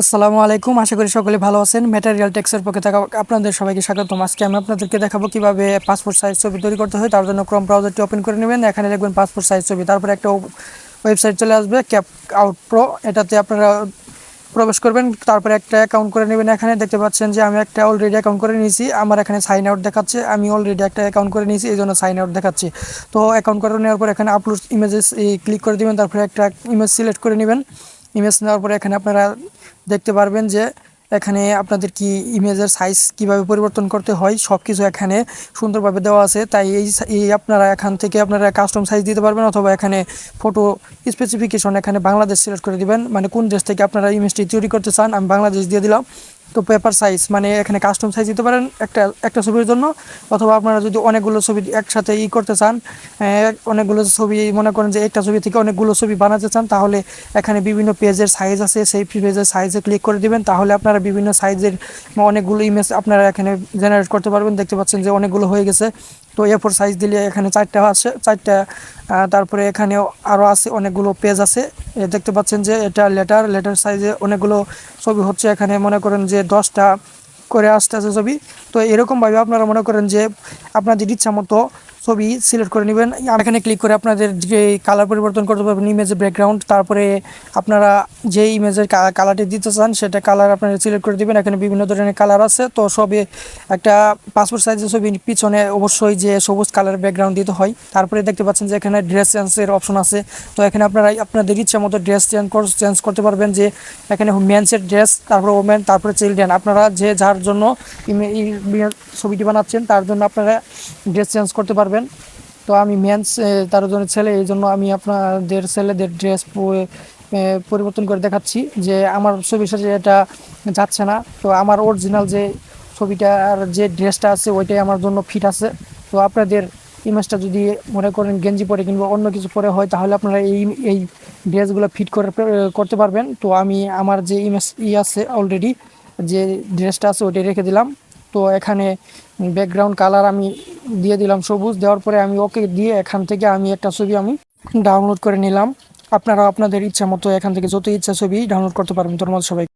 আসসালামু আলাইকুম। আশা করি সকলে ভালো আছেন। ম্যাটেরিয়াল টেক্সের পক্ষে থাকা আপনাদের সবাইকে স্বাগতম। আজকে আমি আপনাদেরকে দেখাবো কীভাবে পাসপোর্ট সাইজ ছবি তৈরি করতে হয়, তার জন্য ক্রম ব্রাউজারটি ওপেন করে নেবেন। এখানে দেখবেন পাসপোর্ট সাইজ ছবি। তারপরে একটা ওয়েবসাইট চলে আসবে ক্যাপ আউট প্রো এটাতে আপনারা প্রবেশ করবেন, তারপরে একটা অ্যাকাউন্ট করে নেবেন এখানে। দেখতে পাচ্ছেন যে আমি একটা অলরেডি অ্যাকাউন্ট করে নিয়েছি, আমার এখানে সাইন আউট দেখাচ্ছে, আমি অলরেডি একটা অ্যাকাউন্ট করে নিয়েছি, এই জন্য সাইন আউট দেখাচ্ছি। তো অ্যাকাউন্ট করে নেওয়ার পর এখানে আপলোড ইমেজেস ক্লিক করে দেবেন, তারপরে একটা ইমেজ সিলেক্ট করে নেবেন। ইমেজ নেওয়ার পরে এখানে আপনারা দেখতে পারবেন যে এখানে আপনাদের কি ইমেজের সাইজ কীভাবে পরিবর্তন করতে হয় সব কিছু এখানে সুন্দরভাবে দেওয়া আছে। তাই এই আপনারা এখান থেকে আপনারা কাস্টম সাইজ দিতে পারবেন অথবা এখানে ফটো স্পেসিফিকেশন এখানে বাংলাদেশ সিলেক্ট করে দিবেন। মানে কোন দেশ থেকে আপনারা ইমেজটি তৈরি করতে চান, আমি বাংলাদেশ দিয়ে দিলাম। তো পেপার সাইজ মানে এখানে কাস্টম সাইজ দিতে পারেন একটা একটা ছবির জন্য, অথবা আপনারা যদি অনেকগুলো ছবি একসাথে ই করতে চান অনেকগুলো ছবি, মনে করেন যে একটা ছবি থেকে অনেকগুলো ছবি বানাতে চান, তাহলে এখানে বিভিন্ন পেজের সাইজ আছে, সেই পেজের সাইজে ক্লিক করে দিবেন, তাহলে আপনারা বিভিন্ন সাইজের অনেকগুলো ইমেজ আপনারা এখানে জেনারেট করতে পারবেন। দেখতে পাচ্ছেন যে অনেকগুলো হয়ে গেছে। তো এ ফোর সাইজ দিলে এখানে চারটা আছে, চারটা তারপরে এখানেও আরও আছে অনেকগুলো পেজ আছে। দেখতে পাচ্ছেন যে এটা লেটার লেটার সাইজে অনেকগুলো ছবি হচ্ছে এখানে। মনে করেন যে দশটা করে আসতে আছে ছবি। তো এরকমভাবে আপনারা মনে করেন যে আপনাদের ইচ্ছা মতো ছবি সিলেক্ট করে নেবেন। এখানে ক্লিক করে আপনাদের যে কালার পরিবর্তন করতে পারবেন ইমেজের ব্যাকগ্রাউন্ড তারপরে আপনারা যে ইমেজের কালারটি দিতে চান, সেটা কালার আপনারা সিলেক্ট করে দিবেন। এখানে বিভিন্ন ধরনের কালার আছে। তো সবে একটা পাসপোর্ট সাইজের ছবি পিছনে অবশ্যই যে সবুজ কালার ব্যাকগ্রাউন্ড দিতে হয়। তারপরে দেখতে পাচ্ছেন যে এখানে ড্রেস চেঞ্জের অপশন আছে। তো এখানে আপনারা, আপনাদের ইচ্ছা মতো ড্রেস চেঞ্জ চেঞ্জ করতে পারবেন যে এখানে মেন্সের ড্রেস তারপরে ওমেন তারপরে চিলড্রেন আপনারা যে যার জন্য ছবিটি বানাচ্ছেন, তার জন্য আপনারা ড্রেস চেঞ্জ করতে পারবেন। তো আমি মেন্স তার জন্য ছেলে, এই জন্য আমি আপনাদের ছেলেদের ড্রেস পরিবর্তন করে দেখাচ্ছি যে আমার ছবির সাথে এটা যাচ্ছে না। তো আমার অরিজিনাল যে ছবিটার যে ড্রেসটা আছে, ওইটাই আমার জন্য ফিট আছে। তো আপনাদের ইমেজটা যদি মনে করেন গেঞ্জি পরে কিংবা অন্য কিছু পরে হয়, তাহলে আপনারা এই এই ড্রেসগুলো ফিট করে করতে পারবেন। তো আমি আমার যে ইমেজ ই আছে অলরেডি যে ড্রেসটা আছে, ওইটাই রেখে দিলাম। তো এখানে ব্যাকগ্রাউন্ড কালার আমি দিয়ে দিলাম সবুজ, দেওয়ার পরে আমি ওকে দিয়ে এখান থেকে আমি একটা ছবি আমি ডাউনলোড করে নিলাম। আপনারা আপনাদের ইচ্ছা মতো এখান থেকে যত ইচ্ছা ছবি ডাউনলোড করতে পারবেন। তোর মতো সবাই